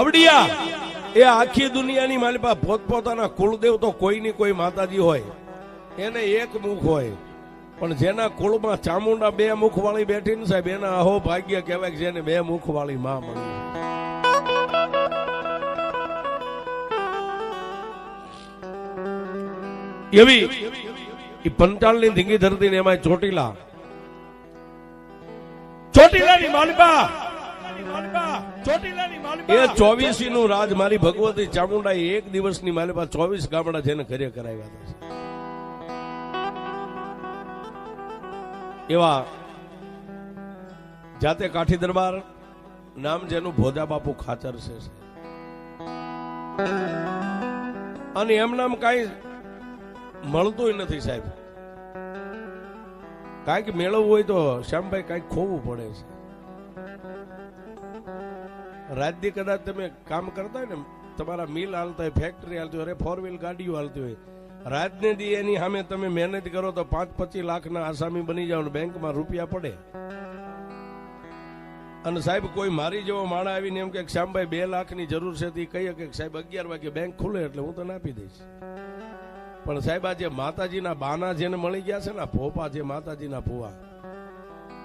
અવડિયા એ આખી દુનિયાની માલિપા પોતપોતાના કુળદેવ તો કોઈની કોઈ માતાજી હોય. એને એક મુખ હોય. પણ જેના કુળમાં ચામુંડા બે મુખ વાળી બેઠી ને સાહેબ, એના અહો ભાગ્ય કહેવાય જેને બે મુખ વાળી માં મળી. એવી એ પંચાળની ધીંગી ધરતી ને એમાં ચોટીલા. ચોટીલાની માલિકા. એ ચોવીસી નું રાજ મારી ભગવતી ચામુંડા એક દિવસની પાસે ચોવીસ ગામડા જેને ઘરે કરાવ્યા હતા. એવા જાતે કાઠી દરબાર, નામ જેનું ભોજા બાપુ ખાચર છે અને એમ નામ કાંઈ મળતું નથી સાહેબ. કાંઈક મેળવવું હોય તો શ્યામભાઈ કાંઈક ખોવું પડે છે. રાજ્ય કદાચ તમે કામ કરતા હોય ને, તમારા મિલ હાલતા હોય ફેક્ટરી હાલતી હોય, અરે ફોર વ્હીલ ગાડીઓ હાલતી હોય રાજને દી એની સામે તમે મહેનત કરો તો પાંચ પચીસ લાખના આસામી બની ને બેંકમાં રૂપિયા પડે. અને સાહેબ, કોઈ મારી જેવો માણા આવીને એમ કે શ્યામભાઈ બે લાખની જરૂર છે તે કહીએ કે સાહેબ, અગિયાર વાગે બેંક ખુલે એટલે હું તને આપી દઈશ. પણ સાહેબ આ જે માતાજીના બાના જેને મળી ગયા છે ને ફોપા જે માતાજીના ફુવા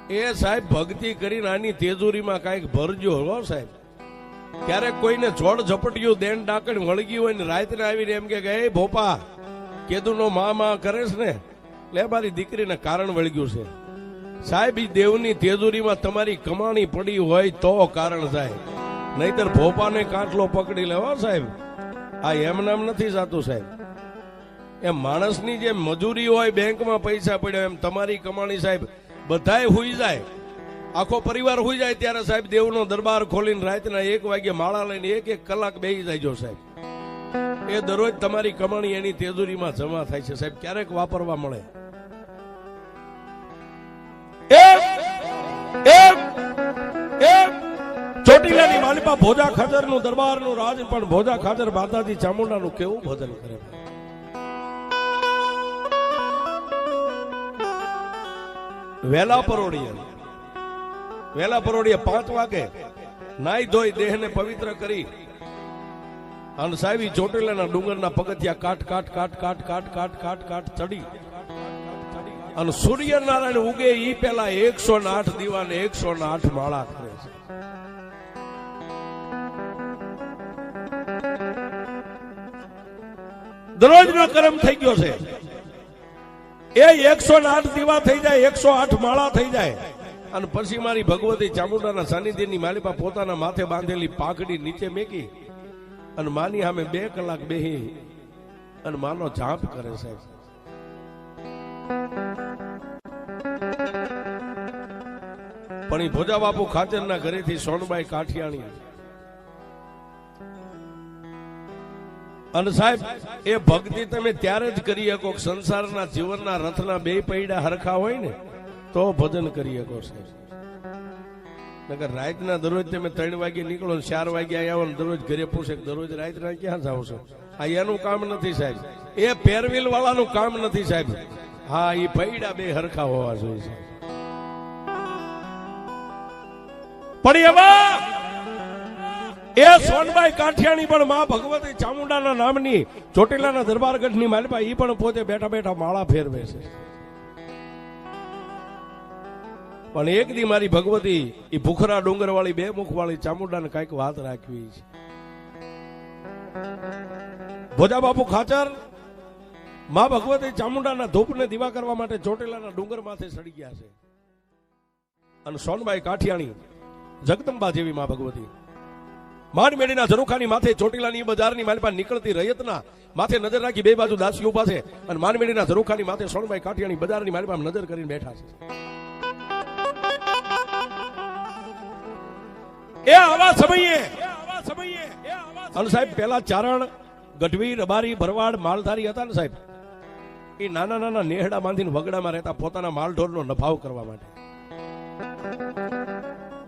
એ સાહેબ, ભક્તિ કરીને આની તેજુરીમાં કાંઈક ભરજો, હો સાહેબ. ક્યારેક કોઈને જોડ ઝપટ્યું દેન ડાકણ વળગ્યું હોય ને રાતને આવીને એમ કે એ ભોપા, કેદુનો મા મા કરે છે ને? લે મારી દીકરીને કારણ વળગ્યું છે. સાહેબ દેવની તેજુરીમાં તમારી કમાણી પડી હોય તો કારણ સાહેબ નહીતર ભોપાને કાટલો પકડી લેવા સાહેબ. આ એમ નામ નથી જાતું સાહેબ. એમ માણસની જે મજૂરી હોય, બેંકમાં પૈસા પડ્યા એમ તમારી કમાણી સાહેબ બધાય હોઈ જાય. આખો પરિવાર હોઈ જાય ત્યારે સાહેબ દેવનો દરબાર ખોલીને રાતના એક વાગે માળા લઈને એક એક કલાક બેસી જાય સાહેબ. એ દરરોજ તમારી કમાણી એની તેજુરીમાં જમા થાય છે સાહેબ. ક્યારેક વાપરવા મળે. ચોટીલાની માલિપા ભોજા ખાચરનું દરબારનું રાજ પણ ભોજા ખાચર માતાજી ચામુંડા નું કેવું ભજન કરે વેલા પરોડીએ વેલા પરોડીએ પાંચ વાગે નાઈ ધોઈ દેહને પવિત્ર કરી અને સાહેબી ચોટીલાના ડુંગરના પગથિયા કાટ કાટ કાટ કાટ કાટ કાટ કાટ કાટ ચડી. અને સૂર્યનારાયણ ઉગે ઈ પેલા એકસો ને આઠ દીવા ને એકસો ને આઠ માળા કરે છે. દરરોજનો કર્મ થઈ ગયો છે. એ એકસો ને આઠ દીવા થઈ જાય, એકસો આઠ માળા થઈ જાય. અને પછી મારી ભગવતી ચામુંડાના સાનિધ્યની માલિપા પોતાના માથે બાંધેલી પાઘડી નીચે મેકી અને માની સામે બે કલાક બેહી અને માનો જાપ કરે સાહેબ પણ એ ભોજા બાપુ ખાચરના ઘરેથી સોનબાઈ કાઠિયાણી. અને સાહેબ, એ ભક્તિ તમે ત્યારે જ કરી શકો સંસારના જીવનના રથના બે પૈડા હરખા હોય ને? તો ભજન કરી શકો સાહેબ નકર રાતના દરરોજ તમે ત્રણ વાગે નીકળો ચાર વાગે આવો ને દરરોજ ઘરે પૂછે દરરોજ રાતના ક્યાં જાવ છો? આ એનું કામ નથી સાહેબ. એ પેરવીલ વાળાનું કામ નથી સાહેબ. હા એ પૈડા બે હરખા હોવા જોઈએ સાહેબ. પણ એવા એ સોનબાઈ કાઠિયાણી પણ માં ભગવતી ચામુંડાના નામની ચોટીલાના દરબારગઢની માલિપા એ પણ પોતે બેઠા બેઠા માળા ફેરવે છે. પણ એક દી મારી ભગવતી એ ભૂખરા ડુંગર વાળી બે મુખ વાળી ચામુંડાને કંઈક વાત રાખવી છે. ભોજા બાપુ ખાચર, મા ભગવતી ચામુંડાના ધૂપને દીવા કરવા માટે ચોટીલાના ડુંગર માથે સડી ગયા છે. અને સોનબાઈ કાઠિયાણી, જગદંબા જેવી મા ભગવતી. માંડમેડીના ઝરૂખાની માથે ચોટીલાની બજારની પાસે નીકળતી રયતના માથે નજર રાખી બે બાજુ દાસી ઊભા છે અને માંડમેડીના ઝરૂખાની માથે સોનભાઈ કાઠિયાની બજારની માલપા નજર કરીને બેઠા છે. એ આવા સમયે. અને સાહેબ પેલા ચારણ, ગઢવી, રબારી, ભરવાડ, માલધારી હતા ને સાહેબ? એ નાના નાના નેહડા બાંધીને વગડામાં રહેતા પોતાના માલઢોરનો નફાવ કરવા માટે.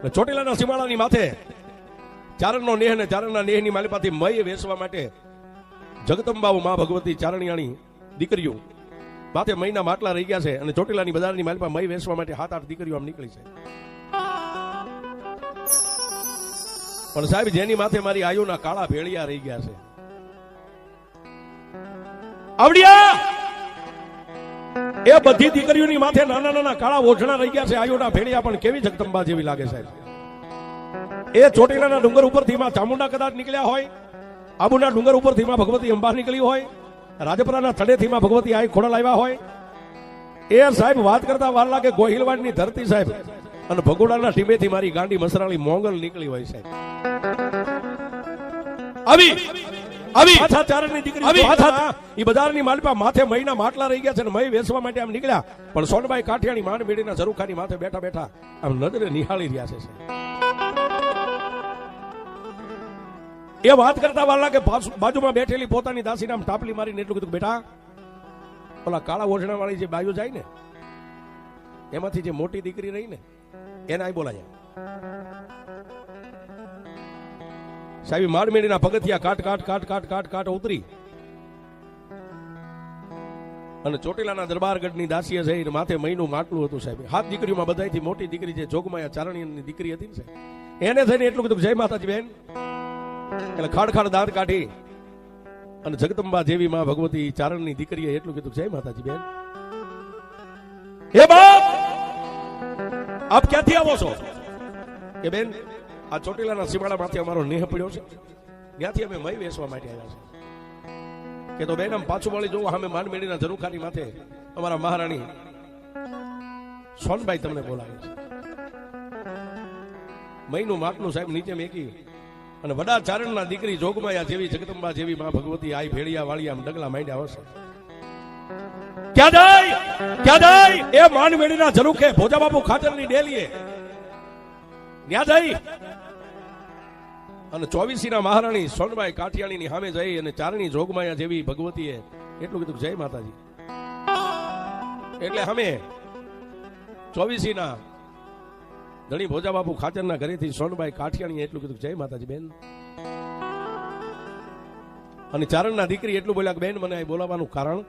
ચોટીલાના સીમાડાની માથે ચારણનો નેહ ને ચારણના નેહની માલિપાથી મય વેચવા માટે જગદંબાઓ મા ભગવતી ચારણિયાણી દીકરીઓ માથે મહિના માટલા રહી ગયા છે અને ચોટીલાની બજારની માલિપા મય વેચવા માટે હાથ આઠ દીકરીઓ આમ નીકળી છે. પણ સાહેબ, જેની માથે મારી આયુના કાળા ભેળિયા રહી ગયા છે. આવડિયા! એ બધી દીકરીઓની માથે નાના નાના કાળા ઓઢણા રહી ગયા છે, આયુના ભેળિયા. પણ કેવી જગદંબા જેવી લાગે સાહેબ? એ ચોટીલાના ડુંગર ઉપરથી માં ચામુંડા કદાચ નીકળ્યા હોય, આબુના ડુંગર ઉપરથી માં ભગવતી અંબા નીકળી હોય, રાજપરાના તળેથી માં ભગવતી આઈ ખોડા લાવ્યા હોય. એ સાહેબ, વાત કરતા વાર લાગે ગોહિલવાડની ધરતી સાહેબ. અને ભગોડાના ટીમેથી મારી ગાંડી મસરાળી મોંગલ નીકળી હોય સાહેબ. આવી આવી પાછા ચારણની દીકરી આવી ઈ બજારની માલપા માથે મહીના માટલા રહી ગયા છે ને મહી વેચવા માટે આમ નીકળ્યા. પણ સોનભાઈ કાઠિયાની માંડ બેડીના ઝરૂખાની માથે બેઠા બેઠા આમ નજરે નિહાળી રહ્યા છે એ વાત કરતા વાલા કે બાજુમાં બેઠેલી પોતાની દાસીને આમ ટાપલી મારીને એટલું કીધું બેટા ઓલા કાળા ઓઢણા વાળી જે બાજુ જાય ને એમાંથી જે મોટી દીકરી રહી ને એને આઈ બોલાય સાહેબ માળમેડીના પગથિયા કાટ કાટ કાટ કાટ કાટ કાટ ઉતરી. અને ચોટીલાના દરબારગઢની દાસીએ એને માથે મહિનું માટલું હતું, સાહેબ. હાથ દીકરીઓમાં બધાથી મોટી દીકરી જે જોગમાયા ચારણીની દીકરી હતી ને એને થઈને એટલું કીધું જય માતાજી, બેન. એટલે ખાડ ખાડ દાંત કાઢી અને જગદંબા જેવી માં ભગવતી ચારણની દીકરીએ એટલું કીધું, જય માતાજી, બેન. હે બાપ! આપ ક્યાંથી આવો છો? કે બેન, આ ચોટીલાના સીમાડામાંથી અમારો નેહ પડ્યો છે. ત્યાંથી અમે મય વેચવા માટે આવ્યા છે. કે તો બેન, આમ પાછું વળી જોવો, અમે માંડમેડીના ઝરૂખાની માથે અમારા મહારાણી સોનભાઈ તમને બોલાવે છે. મહીનું માટલું સાહેબ નીચે મેકી અને વડા ચારણના દીકરી જોગમાયા જેવી જગદંબા જેવી માં ભગવતી આઈ ભેળિયા વાળી આમ ડગલા માંડ્યા હશે. ક્યાં જાય? ક્યાં જાય? એ માનવેડીના ઝરૂખે ભોજાબાપુ ખાતરની ડેલીએ. ત્યાં જઈ. અને ચોવીસીના મહારાણી સોનબાઈ કાઠિયાણીની સામે જઈ અને ચારણી જોગમાયા જેવી ભગવતીએ એટલું કીધું જય માતાજી. એટલે અમે ચોવીસીના ધણી ભોજાબાપુ ખાતરના ઘરેથી સોનબાઈ કાઠિયાણીએ એટલું કીધું જય માતાજી બેન. અને ચારણના દીકરી એટલું બોલ્યા બેન, મને બોલાવવાનું કારણ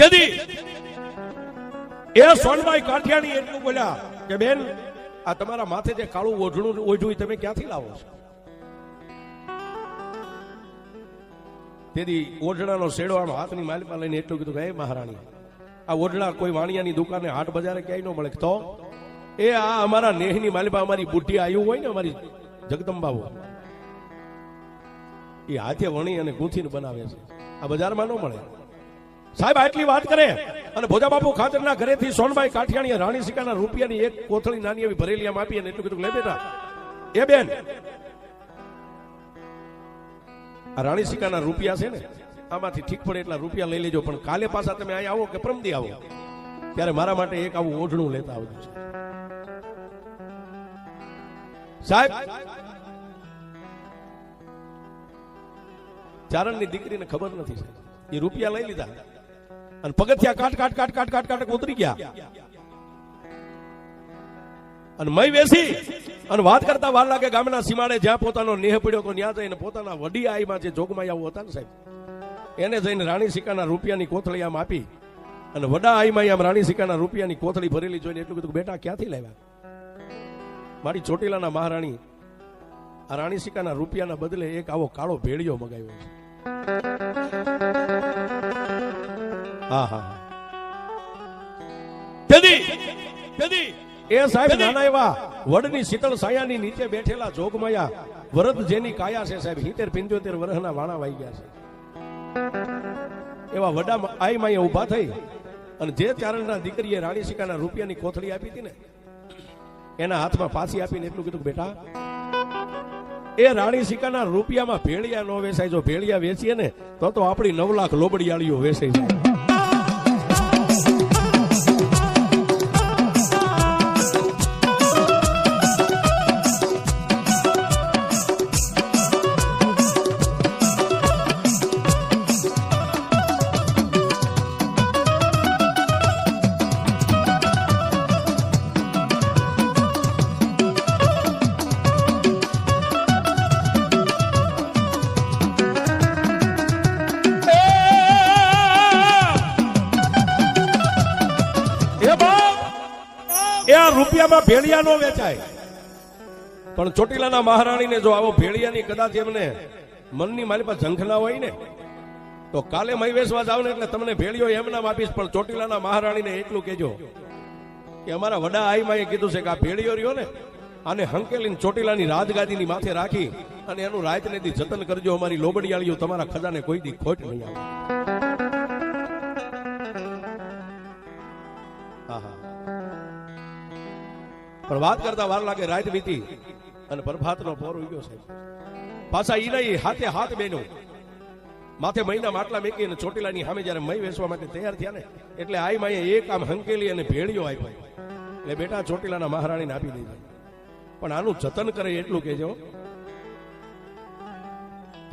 તેથી એ સોનભાઈ કાઠિયાણી એટલું બોલ્યા કે, બેન, આ તમારા માથે જે કાળું ઓઢણું ઓઢું તમે ક્યાંથી લાવો છો? તેથી ઓઢણાનો શેડો આમ હાથની માલિપા લઈને એટલું કીધું કે મહારાણી, આ ઓઢણા કોઈ વાણિયાની દુકાને હાટ બજારે ક્યાંય ન મળે. તો એ આ અમારા નેહની માલિપા અમારી બુઢી આવ્યું હોય ને, અમારી જગદંબાઓ, એ હાથે વણી અને ગૂંથીને બનાવે છે. આ બજારમાં ન મળે. સાહેબ, આટલી વાત કરે. અને ભોજા બાપુ ખાતરના ઘરેથી સોનભાઈ કાઠિયાણી રાણી સિકાના રૂપિયાની એક કોથળી નાની એવી ભરેલી આમ આપી અને એટલું કીધું લે બેટા. એ બેન. આ રાણી સિકાના રૂપિયા છે ને, આમાંથી ઠીક પડે એટલા રૂપિયા લઈ લેજો, પણ કાલે પાછા તમે અહીંયા આવો કે પ્રમદી આવો? ત્યારે મારા માટે એક આવું ઓઢણું લેતા આવજો, સાહેબ. ચારણની દીકરીને ખબર નથી એ રૂપિયા લઈ લીધા. અને પગથિયા કાટ કાટ કાટ કાટ કાટ કાટ, ઉતરી ગયા. અને મય વેસી અને વાત કરતા વાર લાગે ગામના સીમાડે જ્યાં પોતાનો નેહ પડ્યો તો ત્યાં જઈને પોતાના વડી આઈમાં જે જોગમાયાઓ હતા ને સાહેબ, એને જઈને રાણી સિક્કાના રૂપિયાની કોથળી આમ આપી અને વડા આઈમાં આમ રાણી સિક્કાના રૂપિયાની કોથળી ભરેલી જોઈને એટલું કીધું, બેટા, ક્યાંથી લાવ્યા? મારી ચોટીલાના મહારાણી આ રાણી સિક્કાના રૂપિયાના બદલે એક આવો કાળો ભેળિયો મગાવ્યો છે. હા હા તેથી તેથી એ સાહેબ નાના એવા વડની શીતળ છાયાની નીચે બેઠેલા જોગમાયા વરદ જેની કાયા છે સાહેબ હિતેર પિંચોતેર વર્ષના વાણા વાઈ ગયા છે. એવા વડા આઈ માએ ઊભા થઈ અને જે ચારણના દીકરીએ રાણી સિકાના રૂપિયાની કોથળી આપી હતી ને એના હાથમાં પાછી આપીને એટલું કીધું બેટા એ રાણી સિકાના રૂપિયામાં ભેળિયા નો વેચાય જો ભેળિયા વેચીએ ને તો તો આપણી નવ લાખ લોબડિયાળીઓ વેચાઈ જાય. એ એ રૂપિયામાં ભેળિયા નો વેચાય. પણ ચોટીલાના મહારાણીને જો આવો ભેળિયાની કદાચ એમને મનની મારી પાસે ઝંખના હોય ને, તો કાલે મય જાવ ને એટલે તમને ભેળિયો એમ નામ આપીશ, પણ ચોટીલાના મહારાણીને એટલું કેજો કે અમારા વડા આઈમાએ કીધું છે કે આ ભેળિયો રહ્યો ને, આને હંકેલીને ચોટીલાની રાજગાદીની માથે રાખી અને એનું રાજનીતિ જતન કરજો, અમારી લોબડિયાળીઓ તમારા ખજાને કોઈ દી ખોટ નહીં આવે પણ વાત કરતા વાર લાગે રાત વીતી અને પ્રભાતનો પોર ઉગ્યો છે પાછા ઈ નહીં હાથે હાથ બેનો માથે મહિના માટલા મેકી અને ચોટીલાની સામે જ્યારે મય વેસવા માટે તૈયાર થયા ને, એટલે આઈ માએ એક આમ હંકેલી અને ભેળીઓ આપ્યો. એટલે બેટા ચોટીલાના મહારાણીને આપી દીધી. પણ આનું જતન કરે એટલું કેજો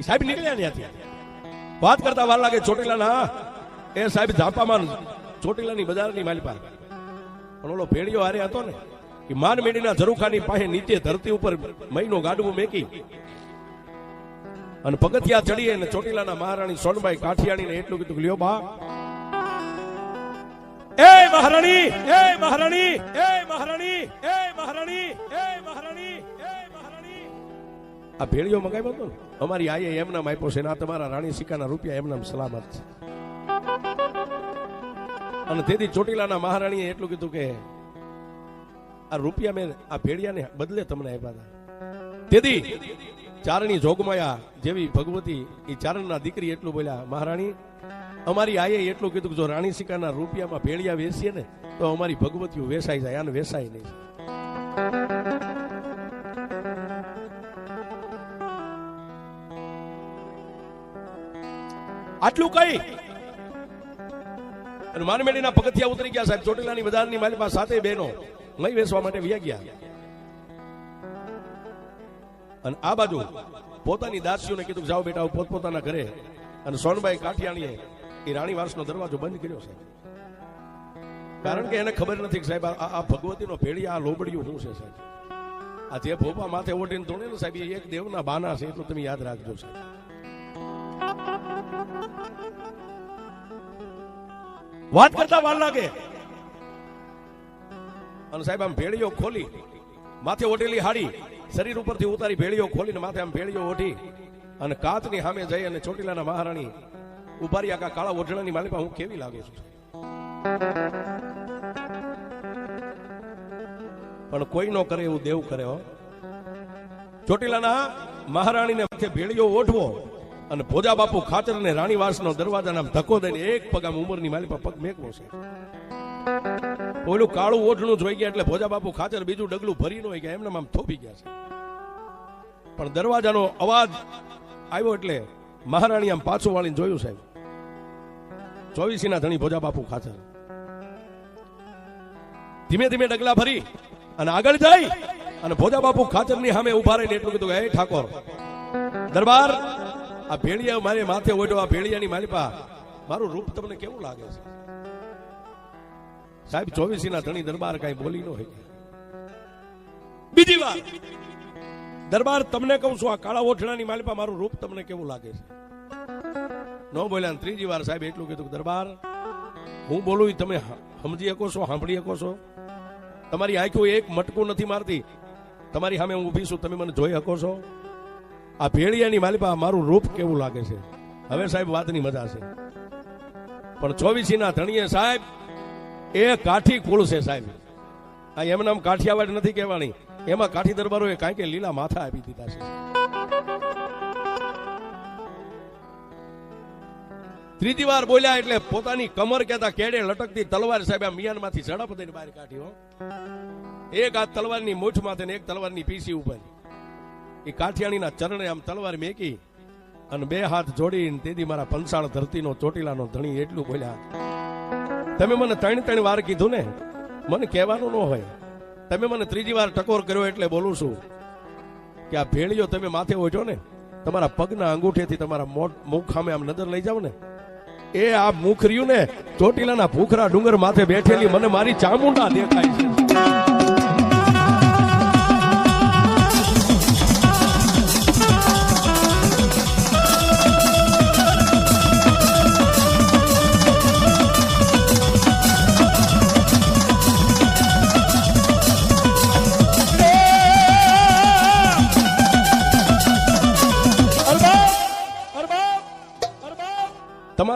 સાહેબ નીકળ્યા ત્યાંથી. વાત કરતા વાર લાગે ચોટીલાના, એ સાહેબ, ઝાપામાં ચોટીલાની બજારની માલપા પણ ઓલો ભેળિયો હારે હતો ને એ માન મેડીના ઝરૂખાની પાસે નીચે ધરતી ઉપર મહિનો ગાડવું મેકી અને પગથિયા ચડી અને ચોટીલાના મહારાણી સોનબાઈ કાઠિયાણીને એટલું કીધું લ્યો બા. એ મહારાણી એ મહારાણી એ મહારાણી એ મહારાણી એ મહારાણી એ મહારાણી. આ ભેળિયો મગાવ્યો હતો અમારી આઈએ એમના આપ્યો છે ને તમારા રાણી સિક્કાના રૂપિયા એમના સલામત છે. અને તેથી ચોટીલાના મહારાણીએ એટલું કીધું કે આ રૂપિયા મેં આ ભેડિયાને બદલે તમને આપ્યા હતા. તેથી ચારણી જોગમાયા જેવી ભગવતી એ ચારણના દીકરી એટલું બોલ્યા, મહારાણી, અમારી આયે એટલું કીધું કે જો રાણી સિકાના રૂપિયામાં ભેળિયા વેસીએ ને, તો અમારી ભગવતીઓ વેસાઈ જાય, આને વેસાય નહીં. આટલું કઈ અને માનમેડીના પગથિયા ઉતરી ગયા સાહેબ, ચોટીલાની બજારની પાસે સાથે બહેનો. મય વેચવા માટે વ્યા ગયા. અને આ બાજુ પોતાની દાસીઓને કીધું જાઓ બેટા પોતપોતાના ઘરે. અને સોનબાઈ કાઠિયાણીએ એ રાણીવાસનો દરવાજો બંધ કર્યો છે. કારણ કે એને ખબર નથી સાહેબ, આ ભગવતીનો ભેળી, આ લોબડિયું શું છે સાહેબ? આ જે ભોપા માથે ઓઢીને ધોણે ને સાહેબ એક દેવના બાના છે, એટલું તમે યાદ રાખજો સાહેબ. વાત કરતા વાર લાગે. અને સાહેબ, આમ ભેળીઓ ખોલી, માથે ઓઢેલી હાડી, શરીર ઉપરથી ઉતારી ભેળીઓ ખોલીને માથે આમ ભેળીઓ ઓઢી અને કાચની સામે જઈ અને ચોટીલાના મહારાણી ઉભારી આખા કાળા ઓઢણાની માલિકા હું કેવી લાગે છું? પણ કોઈ નો કરે એવું દેવ કરે ચોટીલાના મહારાણીને માથે ભેળીઓ ઓઢવો અને ભોજા બાપુ ખાચર અને રાણીવાસનો દરવાજાના ધક્કો દઈને એક પગ આમ ઉંમરની માલિકા પગ મેકવો છે. ઓલું કાળું ઓઠણું જોઈ ગયા એટલે ભોજા બાપુ ખાચર બીજું ડગલું ભરી ગયા. એમને આમ થોભી ગયા છે. પણ દરવાજાનો અવાજ આવ્યો એટલે મહારાણી આમ પાછું વાળીને જોયું સાહેબ. ચોવીસી ધણી ભોજા બાપુ ખાચર ધીમે ધીમે ડગલા ભરી અને આગળ જઈ અને ભોજા બાપુ ખાચરની સામે ઊભા રહીને એટલું કીધું હે ઠાકોર, દરબાર, આ ભેળિયા મારે માથે ઓઢો, આ ભેળિયાની માલિપા મારું રૂપ તમને કેવું લાગે છે? સાહેબ ચોવીસી ના ધણી દરબાર કઈ બોલી ન હોય બીજી વાત. દરબાર તમને કહું છું આ કાળા ઓઠણાની માલિપા મારું રૂપ તમને કેવું લાગે છે? ન બોલ્યા ત્રીજી વાર સાહેબ એટલું કીધું દરબાર હું બોલું તમે સમજી શકો છો સાંભળી શકો છો? તમારી આંખો એક મટકું નથી મારતી. તમારી સામે હું ઊભી છું તમે મને જોઈ શકો છો? આ ભેળિયાની માલિપા મારું રૂપ કેવું લાગે છે? હવે સાહેબ વાતની મજા છે. પણ ચોવીસી ના ધણીએ સાહેબ એ કાઠી કુળ છે સાહેબ. આ એમ આમ કાઠિયાવાડ નથી કહેવાની. એમાં કાઠી દરબારોએ કાંઈ કે લીલા માથા આપી દીધા છે. ત્રીજી વાર બોલ્યા એટલે પોતાની કમર કેતા કેડે લટકતી તલવાર સાહેબ આ મિયાનમાંથી ઝડપ દઈને બહાર કાઢી હો. એક આ તલવારની મૂઠ માથે ને એક તલવારની પીસી ઉપર. એ કાઠિયાણીના ચરણે આમ તલવાર મેકી અને બે હાથ જોડીને તેથી મારા પંસાળ ધરતીનો ચોટીલાનો ધણી એટલું બોલ્યા તમે મને ત્રણ ત્રણ વાર કીધું ને, મને કહેવાનું ન હોય. તમે મને ત્રીજી વાર ટકોર કર્યો એટલે બોલું છું કે આ ભેળીઓ તમે માથે હોજો ને, તમારા પગના અંગૂઠેથી તમારા મુખ સામે આમ નજર લઈ જાવ ને. એ આ મુખ રહ્યું ને ચોટીલાના ભૂખરા ડુંગર માથે બેઠેલી મને મારી ચામુંડા દેખાય છે.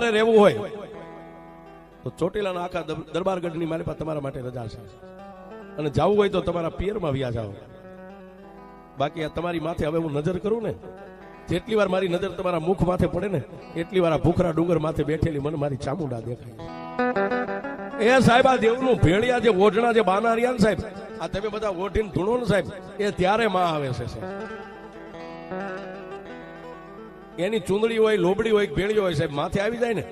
તમારે રહેવું હોય, તો ચોટીલાના આખા દર- દરબારગઢની મારી પાસે તમારા માટે રજા છે. અને જવું હોય તો તમારા પિયરમાં વ્યા જાઓ. બાકી આ તમારી માથે હવે હું નજર કરું ને, જેટલી વાર મારી નજર તમારા મુખ માથે પડે ને, એટલી વાર આ ભૂખરા ડુંગર માથે બેઠેલી મને મારી ચામુંડા દેખાય એ સાહેબ, આ દેવનું ભેળિયા જે ઓઢણા જે બાના રહ્યા ને સાહેબ, આ તમે બધા ઓઢીને ધૂણો ને સાહેબ, એ ત્યારે માં આવે છે, સાહેબ. એની ચૂંદડી હોય, લોબડી હોય ભેળી હોય, સાહેબ, માથે આવી જાય ને,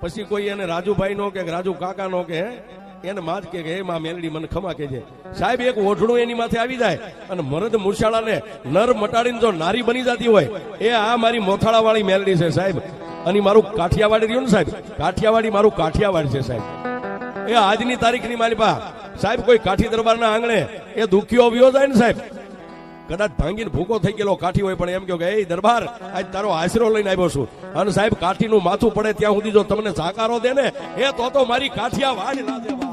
પછી કોઈ એને રાજુભાઈ નો કે, રાજુ કાકા નો કે એને માં જ કે માં મેલડી, મને ખમા કેજે સાહેબ, એક ઓઢણું એની માથે આવી જાય અને મરદ મુરશાળાને નર મટાડીને જો નારી બની જતી હોય, એ આ મારી મોથાળા વાળી મેલડી છે, સાહેબ. અને મારું કાઠિયાવાડી રહ્યું ને, સાહેબ, કાઠિયાવાડી મારું કાઠિયાવાડ છે, સાહેબ. એ આજની તારીખની મારી પા સાહેબ, કોઈ કાઠી દરબારના આંગણે એ દુખ્યો વ્યો જાય ને, સાહેબ કદાચ ભાંગીને ભૂકો થઈ ગયેલો કાઠી હોય, પણ એમ કહો કે, એ દરબાર, આજ તારો આશરો લઈને આવ્યો છું. અને સાહેબ, કાઠીનું માથું પડે ત્યાં સુધી જો તમને સાકારો દે ને, એ તો તો મારી કાઠિયા વાજ ના દેવા.